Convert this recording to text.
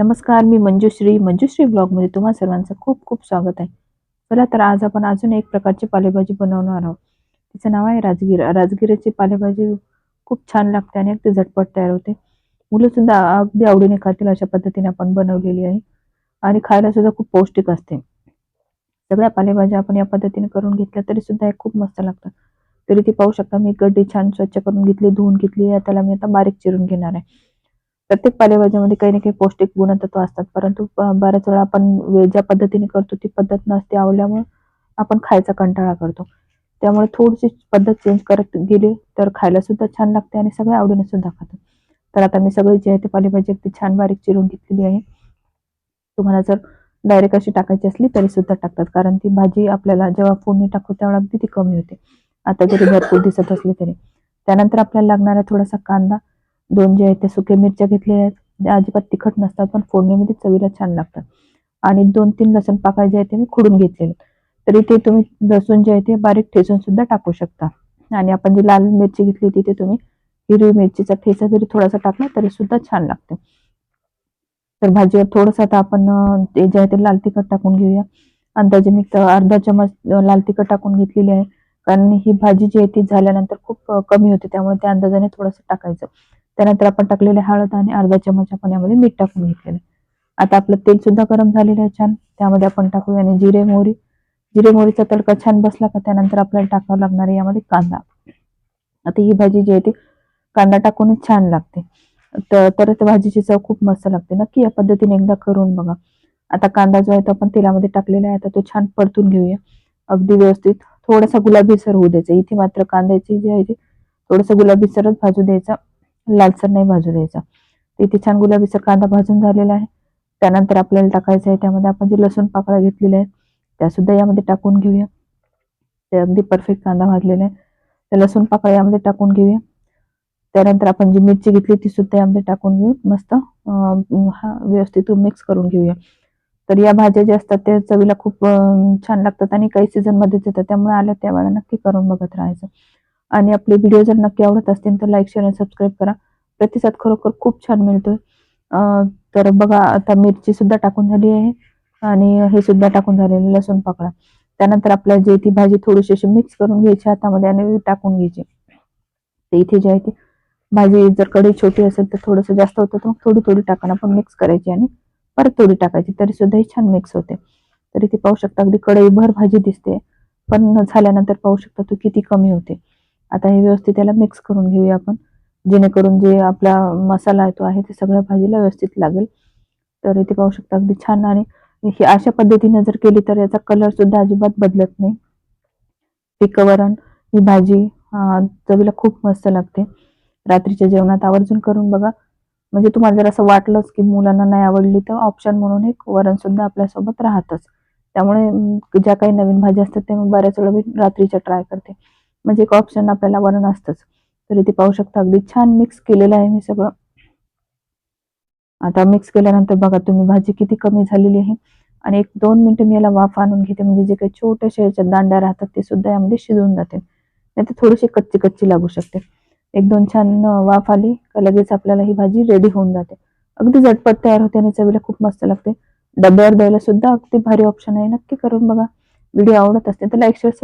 नमस्कार मी मंजुश्री. मंजुश्री ब्लॉगमध्ये तुम्हा सर्वांचं खूप खूप स्वागत आहे. चला तर आज आपण अजून एक प्रकारची पालेभाजी बनवणार आहोत. तिचं नाव आहे राजगिरा. राजगिराची पालेभाजी खूप छान लागते आणि अगदी झटपट तयार होते. मुलं सुद्धा अगदी आवडीने खातील अशा पद्धतीने आपण बनवलेली आहे. आणि खायला सुद्धा खूप पौष्टिक असते. सगळ्या पालेभाज्या आपण या पद्धतीने करून घेतल्या तरी सुद्धा हे खूप मस्त लागतात. तरी ती पाहू शकता मी गड्डी छान स्वच्छ करून घेतली धुवून घेतली त्याला मी आता बारीक चिरून घेणार आहे. प्रत्येक पालेभाज्यामध्ये काही ना काही पौष्टिक गुणतत्व असतात. परंतु बऱ्याच वेळा आपण वे- ज्या पद्धतीने करतो ती पद्धत नसते. आवडल्यामुळे आपण खायचा कंटाळा करतो. त्यामुळे थोडीशी पद्धत चेंज करत गेली तर खायला सुद्धा छान लागते आणि सगळ्या आवडीने सुद्धा खातात तर आता मी सगळी जे आहे ते पालेभाजी अगदी छान बारीक चिरून घेतलेली आहे. तुम्हाला जर डायरेक्ट अशी टाकायची असली तरी सुद्धा टाकतात. कारण ती भाजी आपल्याला जेव्हा फोडणी टाकू त्यावेळेला अगदी ती कमी होते. आता जरी भरपूर दिसत असली तरी. त्यानंतर आपल्याला लागणारा थोडासा कांदा दोन जे आहेत ते सुक्या मिरच्या घेतलेल्या आहेत. त्या अजिबात तिखट नसतात पण फोडणीमध्ये चवीला छान लागतात. आणि दोन तीन लसूण पाकळ्या जे आहेत ते मी खुडून घेतलेले. तरी ते तुम्ही लसूण जे आहे ते बारीक ठेचून सुद्धा टाकू शकता. आणि आपण जी लाल मिरची घेतली होती ते तुम्ही हिरवी मिरचीचा ठेचा जरी थोडासा टाकला तरी सुद्धा छान लागते. तर भाजीवर थोडंसं आता आपण ते जे आहे ते लाल तिखट टाकून घेऊया. अंदाजे मी अर्धा चमच लाल तिखट टाकून घेतलेली आहे. कारण ही भाजी जी आहे ती झाल्यानंतर खूप कमी होते त्यामुळे त्या अंदाजाने थोडंसं टाकायचं. त्यानंतर आपण टाकलेले हळद आणि अर्धा चमच आपण यामध्ये मीठ टाकून घेतलेलं आता आपलं तेल सुद्धा गरम झालेलं आहे छान. त्यामध्ये आपण टाकूया आणि जिरे मोहरी. जिरे मोहरीचा तडका छान बसला का त्यानंतर आपल्याला टाकावं लागणार आहे यामध्ये कांदा. आता ही भाजी जी आहे ती कांदा टाकूनच छान लागते. तर तरच भाजीची चव खूप मस्त लागते. नक्की या पद्धतीने एकदा करून बघा. आता कांदा जो आहे तो आपण तेलामध्ये टाकलेला आहे. आता तो छान परतून घेऊया. अगदी व्यवस्थित. थोडासा गुलाबीसर होऊ द्यायचा. इथे मात्र कांद्याची जी आहे ती थोडंसं गुलाबीसरच भाजू द्यायचा. लालसर नाही भाजू द्यायचा. इथे छान गुलाबीचा कांदा भाजून झालेला आहे. त्यानंतर आपल्याला टाकायचं आहे त्यामध्ये आपण जे लसूण पाकळ्या घेतलेल्या आहेत त्या सुद्धा यामध्ये टाकून घेऊया. ते अगदी परफेक्ट कांदा भाजलेला आहे. त्या लसूण पाकळ्या यामध्ये टाकून घेऊया. त्यानंतर आपण जी मिरची घेतली ती सुद्धा यामध्ये टाकून घेऊ मस्त हा व्यवस्थित मिक्स करून घेऊया. तर या भाज्या ज्या असतात त्या चवीला खूप छान लागतात आणि काही सीझन मध्येच येतात. त्यामुळे आल्या त्यावेळेला नक्की करून बघत राहायचं. आणि आपले व्हिडिओ जर नक्की आवडत असतील तर लाईक शेअर आणि सबस्क्राईब करा. प्रतिसाद खरोखर खूप छान मिळतोय. तर बघा आता मिरची सुद्धा टाकून झाली आहे आणि हे सुद्धा टाकून झालेलं लसूण पाकळा. त्यानंतर आपल्याला जे ती भाजी थोडीशी अशी मिक्स करून घ्यायची हातामध्ये आणि टाकून घ्यायची. ते इथे जे आहे ती भाजी जर कढई छोटी असेल तर थोडंसं जास्त होतं तर मग थोडी थोडी टाकून आपण मिक्स करायची आणि परत थोडी टाकायची. तरी सुद्धा ही छान मिक्स होते. तरी ती पाहू शकता अगदी कढईभर भाजी दिसते. पण झाल्यानंतर पाहू शकता तो किती कमी होते. आता हे व्यवस्थित याला मिक्स करून घेऊया आपण. जेणेकरून जे आपला मसाला आहे तो आहे ते सगळ्या भाजीला व्यवस्थित लागेल. तर इथे पाहू शकता अगदी छान आणि ही अशा पद्धतीने जर केली तर याचा कलर सुद्धा अजिबात बदलत नाही. पिकवरण ही भाजी चवीला खूप मस्त लागते. रात्रीच्या जेवणात आवर्जून करून बघा. म्हणजे तुम्हाला जर असं वाटलंच की मुलांना नाही आवडली तर ऑप्शन म्हणून एक वरण सुद्धा आपल्यासोबत राहतच. त्यामुळे ज्या काही नवीन भाज्या असतात ते मी बऱ्याच वेळा मी रात्रीच्या ट्राय करते. म्हणजे एक ऑप्शन आपल्याला वरण असतंच. तर इथे पाहू शकता. अगदी छान मिक्स केलेलं आहे मी सगळं. आता मिक्स केल्यानंतर बघा तुम्ही भाजी किती कमी झालेली आहे. आणि एक दोन मिनिटं मी याला वाफ आणून घेते. म्हणजे जे काही छोट्याशा याच्या दांड्या राहतात ते सुद्धा यामध्ये शिजून जाते. नाही तर थोडीशी कच्ची कच्ची लागू शकते. एक दोन छान वाफ आली का लगेच आपल्याला ही भाजी रेडी होऊन जाते. अगदी झटपट तयार होते आणि चवीला खूप मस्त लागते. डब्यावर द्यायला सुद्धा अगदी भारी ऑप्शन आहे. नक्की करून बघा. व्हिडिओ आवडत असते तर लाईक शेअर